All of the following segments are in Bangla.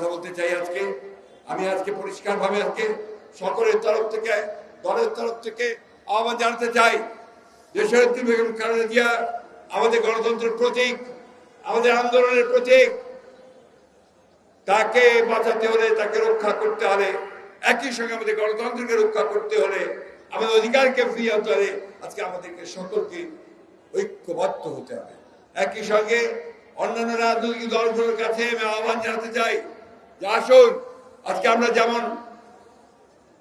কথা বলতে চাই আজকে। আমি আজকে পরিষ্কারভাবে আজকে সকলের তরফ থেকে, দলের তরফ থেকে আহ্বান জানাতে চাই দেশের বেগম খালেদা জিয়া আমাদের গণতন্ত্রের প্রতীক, আমাদের আন্দোলনের প্রতীক। তাকে বাঁচাতে হলে, তাকে রক্ষা করতে হলে, একই সঙ্গে আমাদের গণতন্ত্রকে রক্ষা করতে হলে, আমাদের অধিকারকে ফিরিয়ে আনতে হলে আজকে আমাদেরকে সকলকে ঐক্যবদ্ধ হতে হবে। একই সঙ্গে অন্যান্য রাজনৈতিক দলগুলোর কাছে আমি আহ্বান জানাতে চাই যে আসুন, আজকে আমরা যেমন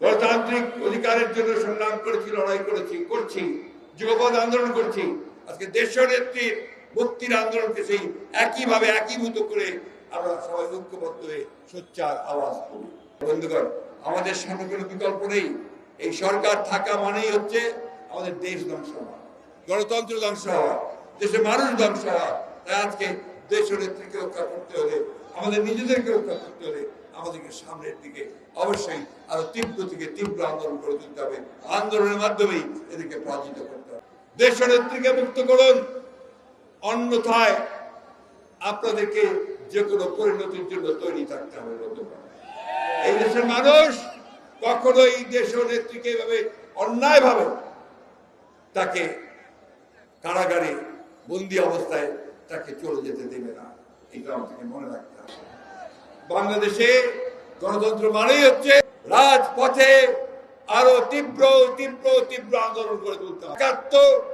গণতান্ত্রিক অধিকারের জন্য সংগ্রাম করেছি, লড়াই করেছি, করছি যুগপথ আন্দোলন করছি, আজকে দেশের নেত্রীর মুক্তির আন্দোলনকে সেই একইভাবে একীভূত করে আমরা সবাই ঐক্যবদ্ধ হয়ে সোচ্চার আওয়াজ বন্ধুগণ, আমাদের সামনে কোনো বিকল্প নেই। এই সরকার থাকা মানেই হচ্ছে আমাদের দেশ ধ্বংস হওয়া, গণতন্ত্র ধ্বংস হওয়া, দেশের মানুষ ধ্বংস হওয়া। তাই আজকে দেশ নেত্রীকে রক্ষা করতে হলে, আমাদের নিজেদেরকে রক্ষা করতে হলে আমাদেরকে সামনের দিকে অবশ্যই আরও তীব্র থেকে তীব্র আন্দোলন করে তুলতে হবে। আন্দোলনের মাধ্যমেই এদেরকে পরাজিত করতে হবে। দেশ নেত্রীকে মুক্ত করুন। অন্যথায় আপনাদেরকে যে কোনো পরিণতির জন্য তৈরি থাকতে হবে। এই দেশের মানুষ কখনো এই দেশ নেত্রীকে এভাবে অন্যায় ভাবে তাকে কারাগারে বন্দি অবস্থায় তাকে চলে যেতে দেবে না। এটা আমাকে মনে রাখতে হবে। বাংলাদেশে গণতন্ত্র মানেই হচ্ছে রাজপথে আরও তীব্র তীব্র তীব্র আন্দোলন করে তুলতে হবে।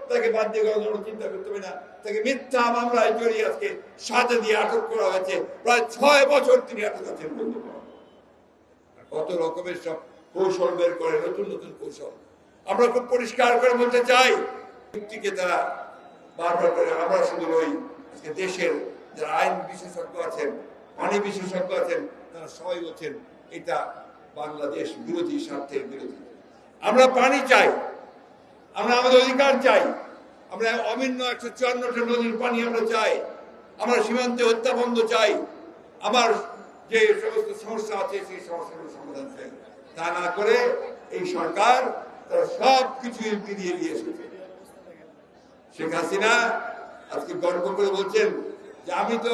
তাকে বাদ দিয়ে গণতন্ত্র চিন্তা করতে হবে না। তাকে মিথ্যা মামলায় জড়িয়ে আজকে সাজা দিয়ে আটক করা হয়েছে। প্রায় ছয় বছর তিনি আটক আছেন বন্ধুগণ। কত রকমের সব কৌশল বের করে, নতুন নতুন কৌশল। আমরা খুব পরিষ্কার করে বলতে চাই, ব্যক্তিকে তারা বারবার করে, আমরা শুধু ওই আজকে দেশের যারা আইন বিশেষজ্ঞ আছেন পানি বিশেষজ্ঞ আছেন, তারা সবাই বলছেন, এটা বাংলাদেশ বিরোধী, স্বার্থের বিরোধী। আমরা পানি চাই, আমরা আমাদের অধিকার চাই, আমরা অভিন্ন একশো চুয়ান্নটা নদীর পানি আমরা চাই, আমরা সীমান্তে হত্যা বন্ধ চাই, আমার যে সমস্ত সমস্যা আছে, সেই সমস্যাগুলো সমাধান চাই। তা না করে এই সরকার তারা সব কিছুই ফিরিয়ে নিয়ে এসেছে। শেখ হাসিনা আজকে গর্ব করে বলছেন যে আমি তো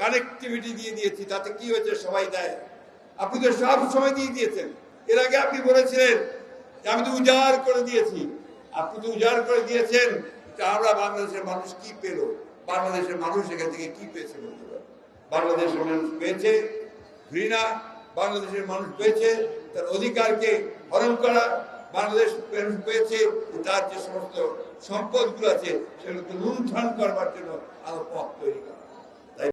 কানেক্টিভিটি দিয়ে দিয়েছি, তাতে কি হয়েছে সবাই দেয়। আপনি তো সব সময় দিয়ে দিয়েছেন। এর আগে আপনি বলেছিলেন যে আমি তো উজাড় করে দিয়েছি। আপনি তো উজাড় করে দিয়েছেন যে আমরা বাংলাদেশের মানুষ কি পেল? বাংলাদেশের মানুষ এখান থেকে কি পেয়েছে বাংলাদেশের মানুষ পেয়েছে, ঘৃণা। বাংলাদেশের মানুষ পেয়েছে, তার অধিকারকে হরণ করা। বাংলাদেশ পেয়েছে, তার যে সমস্ত সম্পদগুলো আছে, সেগুলোকে লুণ্ঠন করবার জন্য আরও পথ তৈরি করা।